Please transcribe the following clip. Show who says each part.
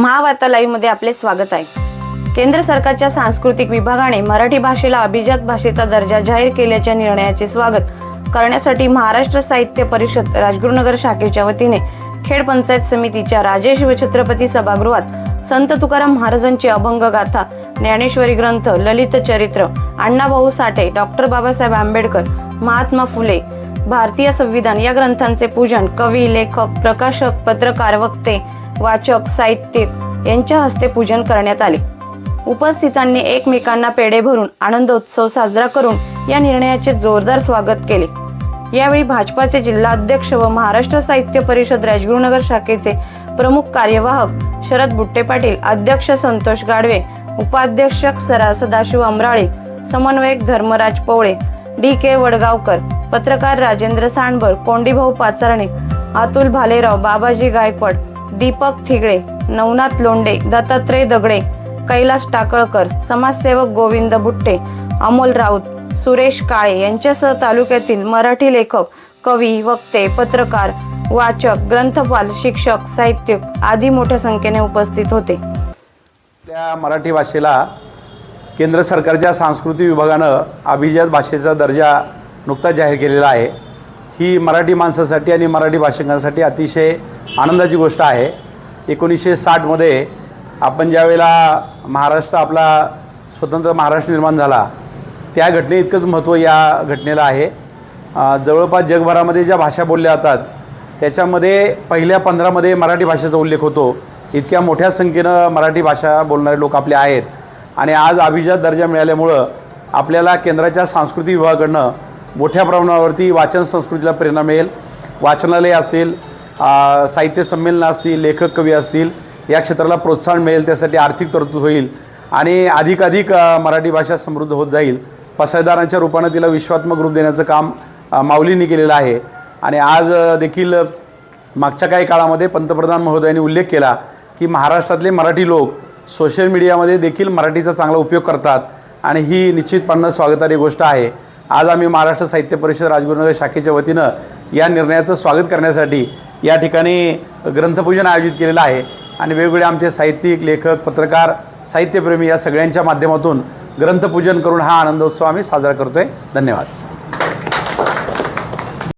Speaker 1: महावार्ता लाईव्हमध्ये आपले स्वागत आहे. केंद्र सरकारच्या सांस्कृतिक विभागाने मराठी भाषेला अभिजात भाषेचा दर्जा जाहीर केल्याच्या निर्णयाचे स्वागत करण्यासाठी महाराष्ट्र साहित्य परिषद राजगुरुनगर शाखेच्या वतीने खेड पंचायत समितीच्या राजेश व छत्रपती सभागृहात संत तुकाराम महाराजांची अभंग गाथा ज्ञानेश्वरी ग्रंथ ललित चरित्र अण्णाभाऊ साठे डॉक्टर बाबासाहेब आंबेडकर महात्मा फुले भारतीय संविधान या ग्रंथांचे पूजन कवी लेखक प्रकाशक पत्रकार वक्ते वाचक साहित्यिक यांच्या हस्ते पूजन करण्यात आले. उपस्थितांनी एकमेकांना पेढे भरून आनंदोत्सव साजरा करून या निर्णयाचे जोरदार स्वागत केले. यावेळी भाजपाचे जिल्हाध्यक्ष व महाराष्ट्र साहित्य परिषद राजगुरुनगर शाखेचे प्रमुख कार्यवाहक शरद बुट्टे पाटील अध्यक्ष संतोष गाडवे उपाध्यक्ष सरा सदाशिव अमराळे समन्वयक धर्मराज पोवळे डी के वडगावकर पत्रकार राजेंद्र सांडभर कोंडीभाऊ पाचारणे अतुल भालेराव बाबाजी गायकवाड दीपक थिगळे नवनाथ लोंडे दत्तात्रय दगडे कैलास टाकळकर समाजसेवक गोविंद बुट्टे अमोल राऊत सुरेश काळे यांच्यासह तालुक्यातील मराठी लेखक कवी वक्ते पत्रकार वाचक ग्रंथपाल शिक्षक साहित्यिक आदी मोठ्या संख्येने उपस्थित होते.
Speaker 2: त्या मराठी भाषेला केंद्र सरकारच्या सांस्कृतिक विभागानं अभिजात भाषेचा दर्जा नुकताच जाहीर केलेला आहे. ही मराठी माणसासाठी आणि मराठी भाषिकांसाठी अतिशय आनंदाची गोष्ट आहे. एकोणीसशे साठमध्ये आपण ज्यावेळेला महाराष्ट्र आपला स्वतंत्र महाराष्ट्र निर्माण झाला त्या घटने इतकंच महत्त्व या घटनेला आहे. जवळपास जगभरामध्ये ज्या भाषा बोलल्या जातात त्याच्यामध्ये पहिल्या पंधरामध्ये मराठी भाषेचा उल्लेख होतो. इतक्या मोठ्या संख्येनं मराठी भाषा बोलणारे लोक आपले आहेत. आणि आज अभिजात दर्जा मिळाल्यामुळं आपल्याला केंद्राच्या सांस्कृतिक विभागाकडनं मोठ्या प्रमाणावरती वाचन संस्कृतीला प्रेरणा मिळेल. वाचनालय असेल साहित्य संमेलनं असतील लेखक कवी असतील या क्षेत्राला प्रोत्साहन मिळेल त्यासाठी आर्थिक तरतूद होईल आणि अधिकाधिक मराठी भाषा समृद्ध होत जाईल. पसायदारांच्या रूपानं तिला विश्वात्मक रूप देण्याचं काम माऊलींनी केलेलं आहे. आणि आज देखील मागच्या काही काळामध्ये पंतप्रधान महोदयांनी उल्लेख केला की महाराष्ट्रातले मराठी लोक सोशल मीडियामध्ये देखील मराठीचा चांगला उपयोग करतात आणि ही निश्चितपणे स्वागतारी गोष्ट आहे. आज आम्ही महाराष्ट्र साहित्य परिषद राजगुरुनगर शाखेच्या वतीनं या निर्णयाचं स्वागत करण्यासाठी या ठिकाणी ग्रंथपूजन आयोजित केलेलं आहे. आणि वेगवेगळे आमचे साहित्यिक लेखक पत्रकार साहित्यप्रेमी या सगळ्यांच्या माध्यमातून ग्रंथपूजन करून हा आनंदोत्सव आम्ही साजरा करतो आहे धन्यवाद.